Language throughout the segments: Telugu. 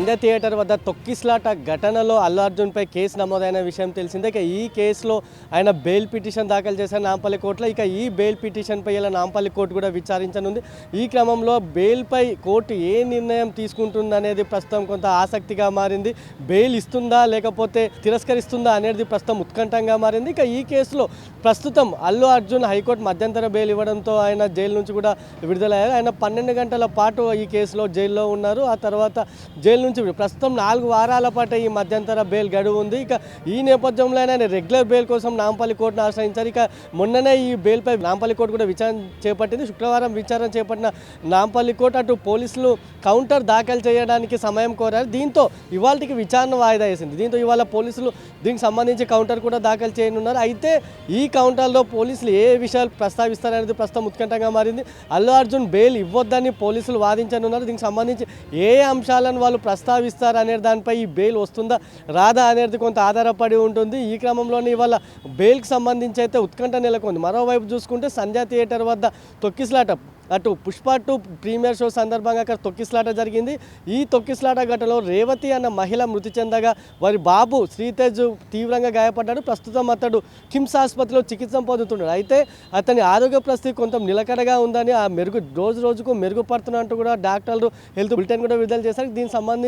సంధ్య థియేటర్ వద్ద తొక్కిస్లాట ఘటనలో అల్లు అర్జున్పై కేసు నమోదైన విషయం తెలిసిందే. ఇక ఈ కేసులో ఆయన బెయిల్ పిటిషన్ దాఖలు చేశారు నాంపల్లి కోర్టులో. ఇక ఈ బెయిల్ పిటిషన్పై ఇలా నాంపల్లి కోర్టు కూడా విచారించనుంది. ఈ క్రమంలో బెయిల్పై కోర్టు ఏ నిర్ణయం తీసుకుంటుంది అనేది ప్రస్తుతం కొంత ఆసక్తిగా మారింది. బెయిల్ ఇస్తుందా లేకపోతే తిరస్కరిస్తుందా అనేది ప్రస్తుతం ఉత్కంఠంగా మారింది. ఇక ఈ కేసులో ప్రస్తుతం అల్లు అర్జున్ హైకోర్టు మధ్యంతర బెయిల్ ఇవ్వడంతో ఆయన జైలు నుంచి కూడా విడుదలయ్యారు. ఆయన పన్నెండు గంటల పాటు ఈ కేసులో జైల్లో ఉన్నారు. ఆ తర్వాత జైలు నుంచి ప్రస్తుతం నాలుగు వారాల పాటు ఈ మధ్యంతర బెయిల్ గడువు ఉంది. ఇక ఈ నేపథ్యంలో ఆయన రెగ్యులర్ బెయిల్ కోసం నాంపల్లి కోర్టును ఆశ్రయించారు ఇక మొన్ననే ఈ బెయిల్పై నాంపల్లి కోర్టు కూడా విచారణ చేపట్టింది. శుక్రవారం విచారణ చేపట్టిన నాంపల్లి కోర్టు అటు పోలీసులు కౌంటర్ దాఖలు చేయడానికి సమయం కోరారు. దీంతో ఇవాళకి విచారణ వాయిదా వేసింది. దీంతో ఇవాళ పోలీసులు దీనికి సంబంధించి కౌంటర్ కూడా దాఖలు చేయనున్నారు. అయితే ఈ కౌంటర్లో పోలీసులు ఏ విషయాలు ప్రస్తావిస్తారనేది ప్రస్తుతం ఉత్కంఠంగా మారింది. అల్లు అర్జున్ బెయిల్ ఇవ్వొద్దని పోలీసులు వాదించనున్నారు. దీనికి సంబంధించి ఏ అంశాలను వాళ్ళు ప్రస్తావిస్తారు అనే దానిపై ఈ బెయిల్ వస్తుందా రాదా అనేది కొంత ఆధారపడి ఉంటుంది. ఈ క్రమంలోనే ఇవాళ బెయిల్కి సంబంధించి అయితే ఉత్కంఠ నెలకొంది. మరోవైపు చూసుకుంటే సంధ్యా థియేటర్ వద్ద తొక్కిసలాట అటు పుష్ప టు ప్రీమియర్ షో సందర్భంగా అక్కడ తొక్కిసలాట జరిగింది. ఈ తొక్కిసలాట ఘటనలో రేవతి అన్న మహిళ మృతి చెందగా వారి బాబు శ్రీతేజ్ తీవ్రంగా గాయపడ్డాడు. ప్రస్తుతం అతడు కిమ్స్ ఆసుపత్రిలో చికిత్స పొందుతున్నాడు. అయితే అతని ఆరోగ్య పరిస్థితి కొంత నిలకడగా ఉందని ఆ మెరుగు రోజు రోజుకు మెరుగుపడుతున్నట్టు కూడా డాక్టర్లు హెల్త్ బులెటిన్ కూడా విడుదల చేశారు. దీనికి సంబంధించి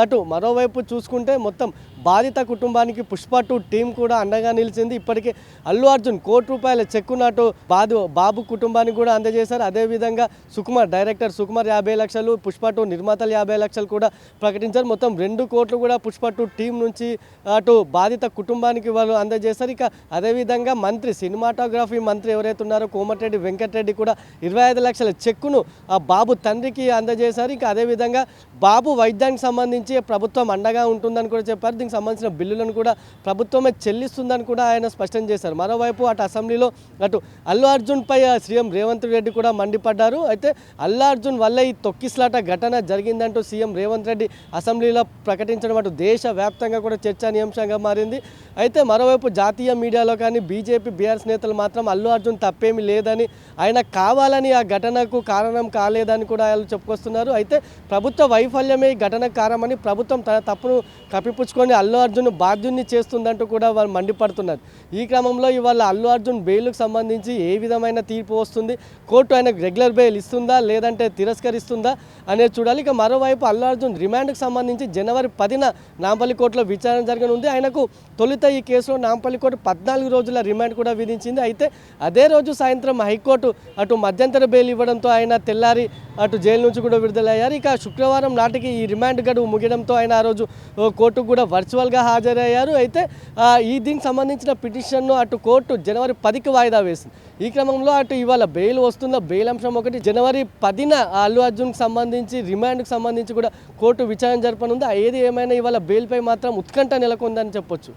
అటు మరోవైపు చూసుకుంటే మొత్తం బాధిత కుటుంబానికి పుష్ప టూ టీం కూడా అండగా నిలిచింది. ఇప్పటికే అల్లు అర్జున్ కోటి రూపాయల చెక్కును బాదు బాబు కుటుంబానికి కూడా అందజేశారు. అదేవిధంగా సుకుమార్ డైరెక్టర్ సుకుమార్ యాభై లక్షలు పుష్ప టూ నిర్మాతలు యాభై లక్షలు కూడా ప్రకటించారు. మొత్తం రెండు కోట్లు కూడా పుష్ప టూ టీం నుంచి అటు బాధిత కుటుంబానికి వాళ్ళు అందజేశారు. ఇక అదేవిధంగా మంత్రి సినిమాటోగ్రఫీ మంత్రి ఎవరైతే ఉన్నారో కోమటిరెడ్డి వెంకటరెడ్డి కూడా ఇరవై ఐదు లక్షల చెక్కును ఆ బాబు తండ్రికి అందజేశారు. ఇక అదేవిధంగా బాబు వైద్యానికి సంబంధించి ప్రభుత్వం అండగా ఉంటుందని కూడా చెప్పారు. దీనికి సంబంధించిన బిల్లులను కూడా ప్రభుత్వమే చెల్లిస్తుందని కూడా ఆయన స్పష్టం చేశారు. మరోవైపు అటు అసెంబ్లీలో అటు అల్లు అర్జున్పై సీఎం రేవంత్ రెడ్డి కూడా మండిపడ్డారు. అయితే అల్లు అర్జున్ వల్ల ఈ తొక్కిస్లాట ఘటన జరిగిందంటూ సీఎం రేవంత్ రెడ్డి అసెంబ్లీలో ప్రకటించడం అటు దేశవ్యాప్తంగా కూడా చర్చానీయాంశంగా మారింది. అయితే మరోవైపు జాతీయ మీడియాలో కానీ బీజేపీ బీఆర్ఎస్ నేతలు మాత్రం అల్లు అర్జున్ తప్పేమీ లేదని ఆయన కావాలని ఆ ఘటనకు కారణం కాలేదని కూడా వాళ్ళు చెప్పుకొస్తున్నారు. అయితే ప్రభుత్వ వైఫల్యమే ఈ ఘటనకు కారణమని ప్రభుత్వం తన తప్పును కప్పిపుచ్చుకొని అల్లు అర్జున్ బాధ్యుని చేస్తుందంటూ కూడా వాళ్ళు మండిపడుతున్నారు. ఈ క్రమంలో ఇవాళ అల్లు అర్జున్ బెయిల్కు సంబంధించి ఏ విధమైన తీర్పు వస్తుంది? కోర్టు ఆయనకు రెగ్యులర్ బెయిల్ ఇస్తుందా? లేదంటే తిరస్కరిస్తుందా? అనేది చూడాలి. ఇక మరోవైపు అల్లు అర్జున్ రిమాండ్కు సంబంధించి జనవరి పదిన నాంపల్లి కోర్టులో విచారణ జరగనుంది. ఆయనకు తొలుత ఈ కేసులో నాంపల్లి కోర్టు పద్నాలుగు రోజుల రిమాండ్ కూడా విధించింది. అయితే అదే రోజు సాయంత్రం హైకోర్టు అటు మధ్యంతర బెయిల్ ఇవ్వడంతో ఆయన తెల్లారి అటు జైలు నుంచి కూడా విడుదలయ్యారు. ఇక శుక్రవారం నాటికి ఈ రిమాండ్ గడువు ముగియడంతో ఆయన ఆ రోజు కోర్టుకు కూడా వర్చువల్గా హాజరయ్యారు. అయితే ఈ దీనికి సంబంధించిన పిటిషన్ను అటు కోర్టు జనవరి పదికి వాయిదా వేసింది. ఈ క్రమంలో అటు ఇవాళ బెయిల్ వస్తుందా బెయిల్ అంశం ఒకటి జనవరి పదిన అల్లు అర్జున్కి సంబంధించి రిమాండ్కి సంబంధించి కూడా కోర్టు విచారణ జరపనుంది. ఏది ఏమైనా ఇవాళ బెయిల్పై మాత్రం ఉత్కంఠ నెలకొందని చెప్పొచ్చు.